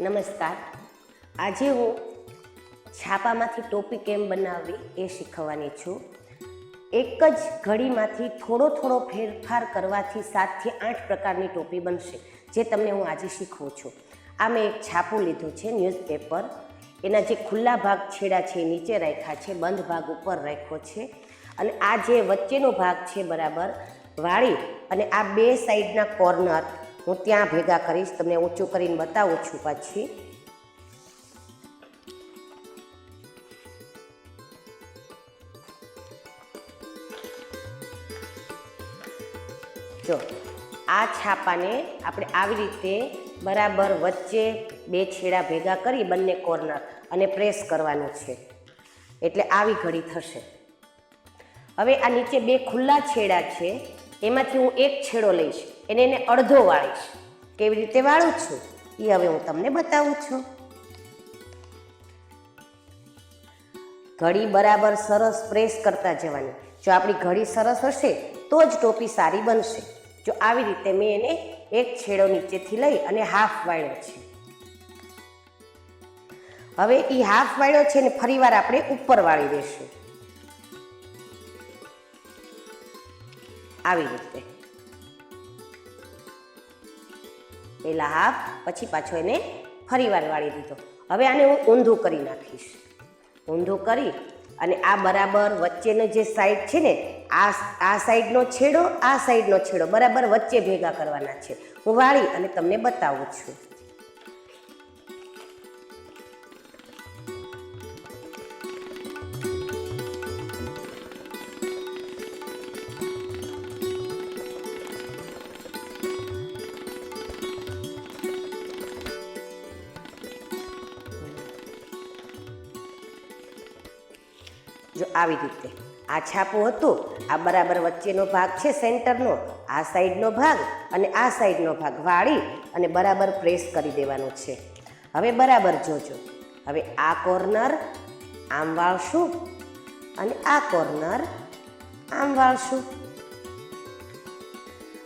નમસ્કાર. આજે હું છાપામાંથી ટોપી કેમ બનાવવી એ શીખવવાની છું. એક જ ઘડીમાંથી થોડો થોડો ફેરફાર કરવાથી સાતથી આઠ પ્રકારની ટોપી બનશે, જે તમને હું આજે શીખવું છું. આ મેં એક છાપું લીધું છે ન્યૂઝપેપર. એના જે ખુલ્લા ભાગ છેડા છે નીચે રાખ્યા છે, બંધ ભાગ ઉપર રાખ્યો છે. અને આ જે વચ્ચેનો ભાગ છે બરાબર વાળી અને આ બે સાઈડના કોર્નર હું ત્યાં ભેગા કરીશ, તમને ઊંચું કરીને બતાવું છું પાછી. જો, આ છાપાને આપણે આવી રીતે બરાબર વચ્ચે બે છેડા ભેગા કરી બંને કોર્નર અને પ્રેસ કરવાનું છે. એટલે આવી ઘડી થશે. હવે આ નીચે બે ખુલ્લા છેડા છે. એમાંથી હું એક છેડો લઈશ. એને એને અડધો વાળીશ કેવી રીતે વાળું છું? એ હવે હું તમને બતાવું છું. ઘડી બરાબર સરસ પ્રેસ કરતા જવાની. જો આપણી ઘડી સરસ હશે, તો જ ટોપી સારી બનશે. જો આવી રીતે મેં એને એક છેડો નીચેથી લઈ અને હાફ વાળ્યો છે. હવે એ હાફ વાળ્યો છે ને ફરીવાર આપણે ઉપર વાળી દઈશું આવી રીતે. પેલા હાફ, પછી પાછો એને ફરીવાર વાળી દીધો. હવે આને હું ઊંધું કરી નાખીશ. ઊંધું કરી અને આ બરાબર વચ્ચેનો જે સાઈડ છે ને, આ આ સાઈડનો છેડો, આ સાઈડનો છેડો બરાબર વચ્ચે ભેગા કરવાના છે. હું વાળી અને તમને બતાવું છું. જો આવી રીતે. આ છાપું હતું, આ બરાબર વચ્ચેનો ભાગ છે સેન્ટરનો, આ સાઈડનો ભાગ અને આ સાઈડનો ભાગ વાળી અને બરાબર પ્રેસ કરી દેવાનો છે. હવે બરાબર જોજો. હવે આ કોર્નર આમ વાળશું અને આ કોર્નર આમ વાળશું.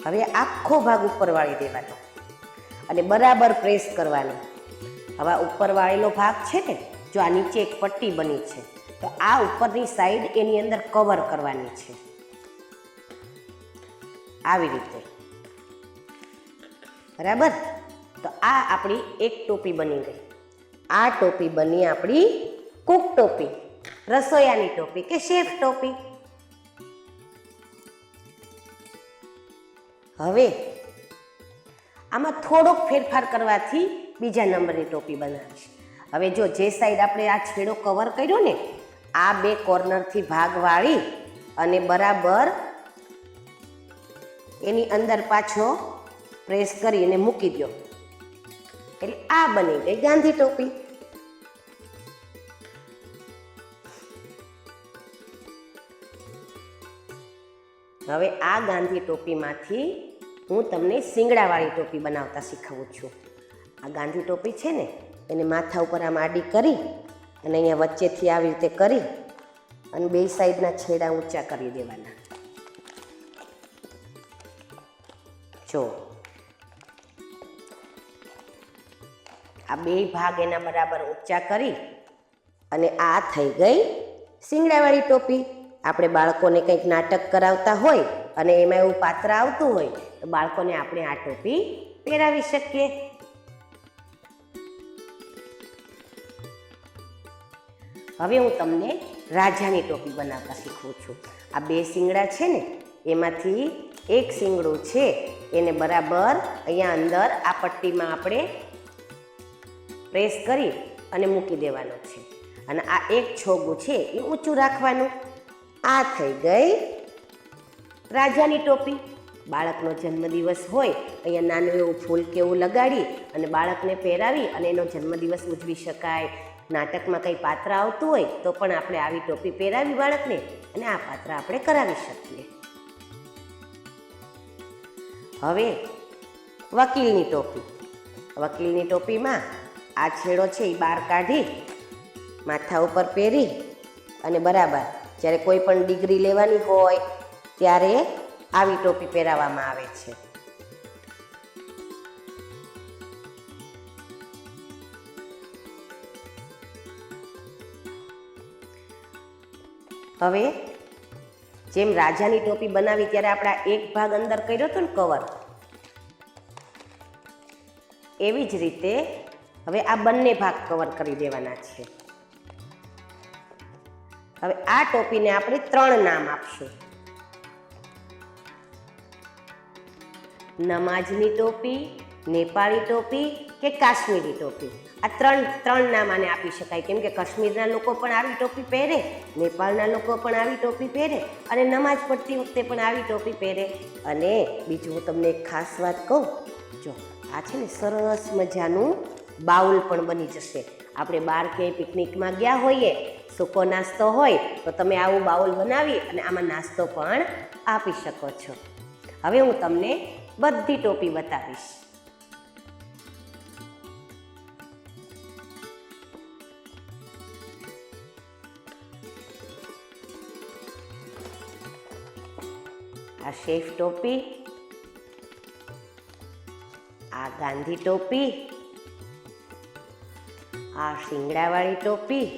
હવે આખો ભાગ ઉપર વાળી દેવાનો અને બરાબર પ્રેસ કરવાનો. હવે ઉપર વાળેલો ભાગ છે ને, જો આ નીચે એક પટ્ટી બની છે. તો આ ઉપરની સાઈડ એની અંદર કવર કરવાની છે. આવી રીતે. બરાબર? તો આ આપણી એક ટોપી બની ગઈ. આ ટોપી બની આપણી કુક ટોપી રસોયાની ટોપી કે શેફ ટોપી. હવે આમાં થોડોક ફેરફાર કરવાથી બીજા નંબરની ટોપી બનાવીશ. હવે જો જે સાઈડ આપણે આ છેડો કવર કર્યો ને આ બે કોર્નરથી ભાગ વાળી અને બરાબર એની અંદર પાછો પ્રેસ કરી અને મૂકી દો એટલે આ બની ગઈ ગાંધી ટોપી. હવે આ ગાંધી ટોપીમાંથી હું તમને શિંગડાવાળી ટોપી બનાવતા શીખવું છું. આ ગાંધી ટોપી છે ને, એને માથા ઉપર આમ આડી કરી અને અહીંયા વચ્ચેથી આવી રીતે કરી અને બે સાઈડના છેડા ઊંચા કરી દેવાના. જો. આ બે ભાગ એના બરાબર ઊંચા કરી અને આ થઈ ગઈ શિંગડાવાળી ટોપી. આપણે બાળકોને કંઈક નાટક કરાવતા હોય અને એમાં એવું પાત્ર આવતું હોય તો બાળકોને આપણે આ ટોપી પહેરાવી શકીએ. હવે હું તમને રાજાની ટોપી બનાવતા શીખવું છું. આ બે શિંગડા છે ને, એમાંથી એક શિંગડું છે, એને બરાબર અહીંયા અંદર આ પટ્ટીમાં આપણે પ્રેસ કરી અને મૂકી દેવાનો છે. અને આ એક છોગું છે, એ ઊંચું રાખવાનું. આ થઈ ગઈ રાજાની ટોપી. બાળકનો જન્મદિવસ હોય, અહીંયા નાનું એવું ફૂલ કેવું લગાડી અને બાળકને પહેરાવી અને એનો જન્મદિવસ ઉજવી શકાય. નાટકમાં કંઈ પાત્ર આવતું હોય તો પણ આપણે આવી ટોપી પહેરાવી બાળકને અને આ પાત્ર આપણે કરાવી શકીએ. હવે વકીલની ટોપી. વકીલની ટોપીમાં આ છેડો છે એ બહાર કાઢી, માથા ઉપર પહેરી અને બરાબર જ્યારે કોઈ પણ ડિગ્રી લેવાની હોય ત્યારે આવી ટોપી પહેરાવવામાં આવે છે. હવે જેમ રાજાની ટોપી બનાવી ત્યારે આપણે એક ભાગ અંદર કર્યો હતો ને કવર એવી જ રીતે હવે આ બંને ભાગ કવર કરી દેવાના છે. હવે આ ટોપીને આપણે ત્રણ નામ આપશું. નમાજની ટોપી, નેપાળી ટોપી કે કાશ્મીરી ટોપી? આ ત્રણ ત્રણ નામ આને આપી શકાય. કેમ કે કાશ્મીરના લોકો પણ આવી ટોપી પહેરે, નેપાળના લોકો પણ આવી ટોપી પહેરે, અને નમાજ પડતી વખતે પણ આવી ટોપી પહેરે. અને બીજું હું તમને એક ખાસ વાત કહું, જો, આ છે ને સરસ મજાનું બાઉલ પણ બની જશે. આપણે બહાર ક્યાંય પિકનિકમાં ગયા હોઈએ, સૂકો નાસ્તો હોય, તો તમે આવું બાઉલ બનાવી અને આમાં નાસ્તો પણ આપી શકો છો. હવે હું તમને બધી ટોપી બતાવીશ. આ શેફ ટોપી, આ ગાંધી ટોપી, આ શિંગડાવાળી ટોપી,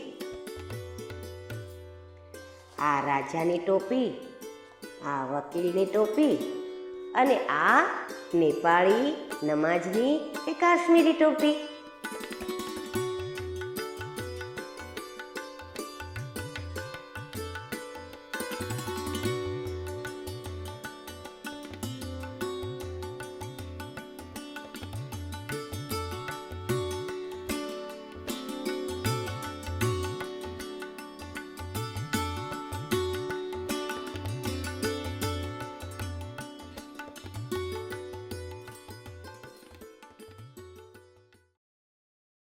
આ રાજાની ટોપી, આ વકીલની ટોપી અને આ નેપાળી નમાજની કે કાશ્મીરી ટોપી.